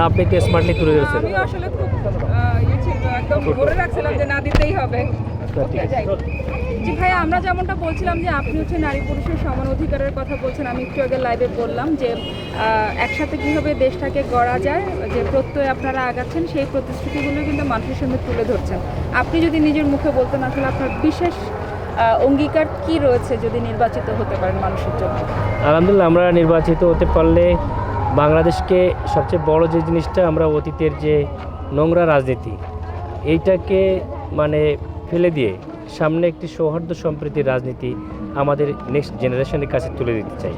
না আপনি একটু স্মার্টলি তুলে ধরেছেন? আমি আসলে খুব ইয়ে একদম ধরে রাখছিলাম যে না দিতেই হবে। আচ্ছা। জি ভাইয়া আমরা যেমনটা বলছিলাম যে আপনি হচ্ছে নারী পুরুষের সমান অধিকারের কথা বলছেন আমি একটু আগে লাইভে বললাম যে একসাথে কীভাবে দেশটাকে গড়া যায় যে প্রত্যয় আপনারা আগাচ্ছেন সেই প্রতিশ্রুতিগুলো কিন্তু মানুষের সামনে তুলে ধরছেন। আপনি যদি নিজের মুখে বলতেন আসলে আপনার বিশেষ অঙ্গীকার কি রয়েছে যদি নির্বাচিত হতে পারেন মানুষের জন্য? আলহামদুলিল্লাহ আমরা নির্বাচিত হতে পারলে বাংলাদেশকে সবচেয়ে বড় যে জিনিসটা আমরা অতীতের যে নোংরা রাজনীতি, এইটাকে মানে ফেলে দিয়ে সামনে একটি সৌহার্দ্য সম্প্রীতির রাজনীতি আমাদের নেক্সট জেনারেশনের কাছে তুলে দিতে চাই।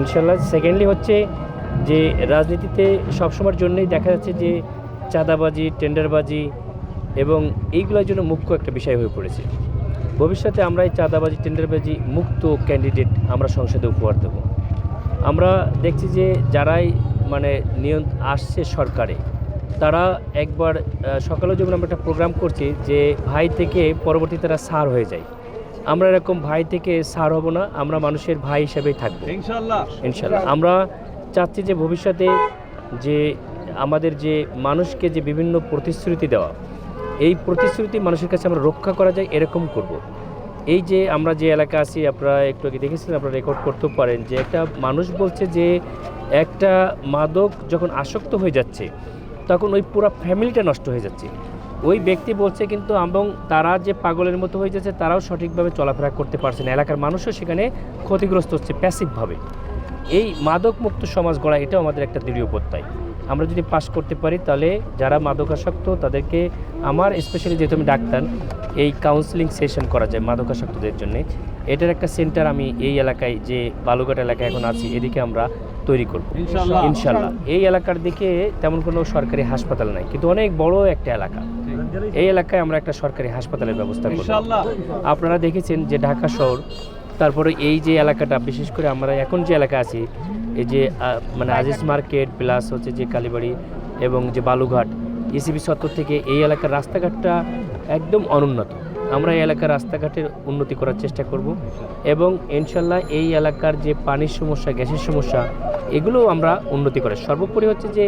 ইনশাল্লাহ সেকেন্ডলি হচ্ছে যে রাজনীতিতে সবসময়ের জন্যই দেখা যাচ্ছে যে চাঁদাবাজি, টেন্ডারবাজি এবং এইগুলোর জন্য মুখ্য একটা বিষয় হয়ে পড়েছে। ভবিষ্যতে আমরা এই চাঁদাবাজি, টেন্ডারবাজি মুক্ত ক্যান্ডিডেট আমরা সংসদে উপহার দেব। আমরা দেখছি যে যারাই মানে নিয়ন্ত আসছে সরকারে তারা একবার আহ, সকালেও যেমন আমরা একটা প্রোগ্রাম করছি যে ভাই থেকে পরবর্তী তারা সার হয়ে যায়। আমরা এরকম ভাই থেকে সার হব না আমরা মানুষের ভাই হিসেবেই থাকব। ইনশাল্লাহ ইনশাল্লাহ আমরা চাচ্ছি যে ভবিষ্যতে যে আমাদের যে মানুষকে যে বিভিন্ন প্রতিশ্রুতি দেওয়া এই প্রতিশ্রুতি মানুষের কাছে আমরা রক্ষা করা যায় এরকম করব। এই যে আমরা যে এলাকা আছি, আপনারা একটু আগে দেখেছিলেন, আপনারা রেকর্ড করতেও পারেন যে একটা মানুষ বলছে যে একটা মাদক যখন আসক্ত হয়ে যাচ্ছে, তখন ওই পুরো ফ্যামিলিটা নষ্ট হয়ে যাচ্ছে। ওই ব্যক্তি বলছে কিন্তু এবং তারা যে পাগলের মতো হয়ে যাচ্ছে, তারাও সঠিকভাবে চলাফেরা করতে পারছে না। এলাকার মানুষও সেখানে ক্ষতিগ্রস্ত হচ্ছে প্যাসিভভাবে এই মাদক মুক্ত সমাজ গড়া, এটাও আমাদের একটা দৃঢ় প্রত্যয়। আমরা যদি পাশ করতে পারি, তাহলে যারা মাদকাসক্ত, তাদেরকে আমার স্পেশালি যেহেতু আমি ডাক্তার এই কাউন্সিলিং সেশন করা যায় মাদকাসক্তদের জন্য। এটার একটা সেন্টার আমি এই এলাকায় যে বালুঘাট এলাকায় এখন আছি এদিকে আমরা তৈরি করব। ইনশাল্লাহ। এই এলাকার দিকে তেমন কোনো সরকারি হাসপাতাল নাই কিন্তু অনেক বড় একটা এলাকা। এই এলাকায় আমরা একটা সরকারি হাসপাতালের ব্যবস্থা করব। আপনারা দেখেছেন যে ঢাকা শহর তারপরে এই যে এলাকাটা বিশেষ করে আমরা এখন যে এলাকা আছি এই যে মানে আজিজ মার্কেট প্লাস হচ্ছে যে কালীবাড়ি এবং যে বালুঘাট ইসিবি চত্বর থেকে এই এলাকার রাস্তাঘাটটা একদম অনুন্নত। আমরা এই এলাকার রাস্তাঘাটের উন্নতি করার চেষ্টা করব এবং ইনশাল্লাহ এই এলাকার যে পানির সমস্যা, গ্যাসের সমস্যা, এগুলোও আমরা উন্নতি করার। সর্বোপরি হচ্ছে যে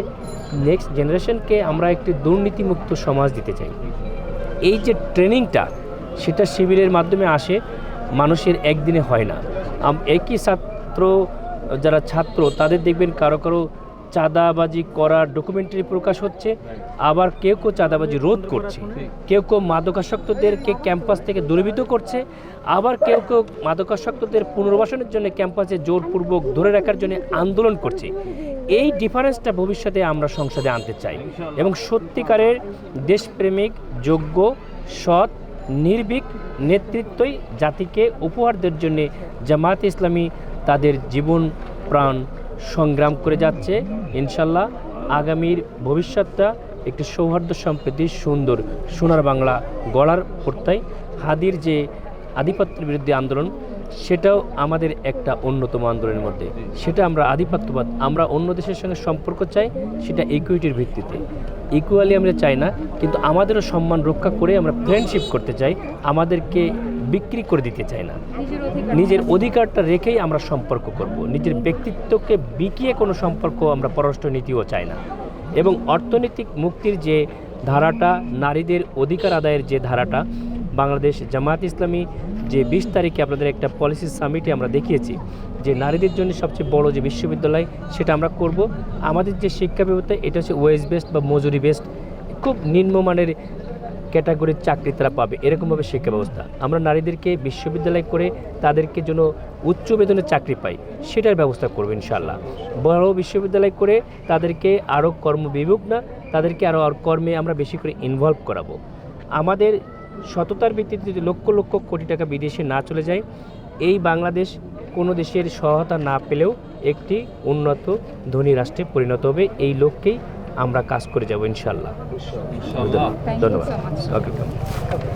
নেক্সট জেনারেশনকে আমরা একটি দুর্নীতিমুক্ত সমাজ দিতে চাই। এই যে ট্রেনিংটা, সেটা শিবিরের মাধ্যমে আসে, মানুষের একদিনে হয় না। একই ছাত্র, যারা ছাত্র, তাদের দেখবেন কারও কারও চাঁদাবাজি করার ডকুমেন্টারি প্রকাশ হচ্ছে। আবার কেউ কেউ চাঁদাবাজি রোধ করছে। কেউ কেউ মাদকাসক্তদেরকে ক্যাম্পাস থেকে দূরীভূত করছে। আবার কেউ কেউ মাদকাসক্তদের পুনর্বাসনের জন্য ক্যাম্পাসে জোরপূর্বক ধরে রাখার জন্য আন্দোলন করছে। এই ডিফারেন্সটা ভবিষ্যতে আমরা সংসদে আনতে চাই। এবং সত্যিকারের দেশপ্রেমিক, যোগ্য, সৎ, নির্ভীক নেতৃত্বই জাতিকে উপহার দেওয়ার জন্য জামাত ইসলামী তাদের জীবন, প্রাণ সংগ্রাম করে যাচ্ছে। ইনশাল্লাহ আগামীর ভবিষ্যৎটা একটি সৌহার্দ্য সম্প্রীতি, সুন্দর সোনার বাংলা গড়ার প্রত্যয় হাদির যে আধিপত্যের বিরুদ্ধে আন্দোলন সেটাও আমাদের একটা অন্যতম আন্দোলনের মধ্যে। সেটা আমরা আধিপত্যবাদ আমরা অন্য দেশের সঙ্গে সম্পর্ক চাই সেটা ইকুইটির ভিত্তিতে। ইকুয়ালি আমরা চাই না কিন্তু আমাদেরও সম্মান রক্ষা করে আমরা ফ্রেন্ডশিপ করতে চাই আমাদেরকে বিক্রি করে দিতে চাই না। নিজের অধিকারটা রেখেই আমরা সম্পর্ক করব। নিজের ব্যক্তিত্বকে বিকিয়ে কোনো সম্পর্ক আমরা পররাষ্ট্র নীতিও চাই না। এবং অর্থনৈতিক মুক্তির যে ধারাটা নারীদের অধিকার আদায়ের যে ধারাটা বাংলাদেশ জামায়াত ইসলামী যে বিশ তারিখে আপনাদের একটা পলিসি সামিটে আমরা দেখিয়েছি, যে নারীদের জন্য সবচেয়ে বড় যে বিশ্ববিদ্যালয় সেটা আমরা করব। আমাদের যে শিক্ষা ব্যবস্থা, এটা হচ্ছে ওয়েজ বেস্ট বা মজুরি বেস্ট খুব নিম্নমানের ক্যাটাগরির চাকরি তারা পাবে, এরকমভাবে শিক্ষা ব্যবস্থা। আমরা নারীদেরকে বিশ্ববিদ্যালয় করে তাদেরকে যেন উচ্চ বেতনে চাকরি পাই, সেটার ব্যবস্থা করব ইনশাল্লাহ বড় বিশ্ববিদ্যালয় করে তাদেরকে আরও কর্মবিমুখ না, তাদেরকে আরও আর কর্মে আমরা বেশি করে ইনভলভ করাবো। আমাদের সততার ভিত্তিতে যদি লক্ষ লক্ষ কোটি টাকা বিদেশে না চলে যায় এই বাংলাদেশ কোনো দেশের সহায়তা না পেলেও একটি উন্নত ধনী রাষ্ট্রে পরিণত হবে। এই লক্ষ্যেই আমরা কাজ করে যাব ইনশাল্লাহ ধন্যবাদ। Welcome okay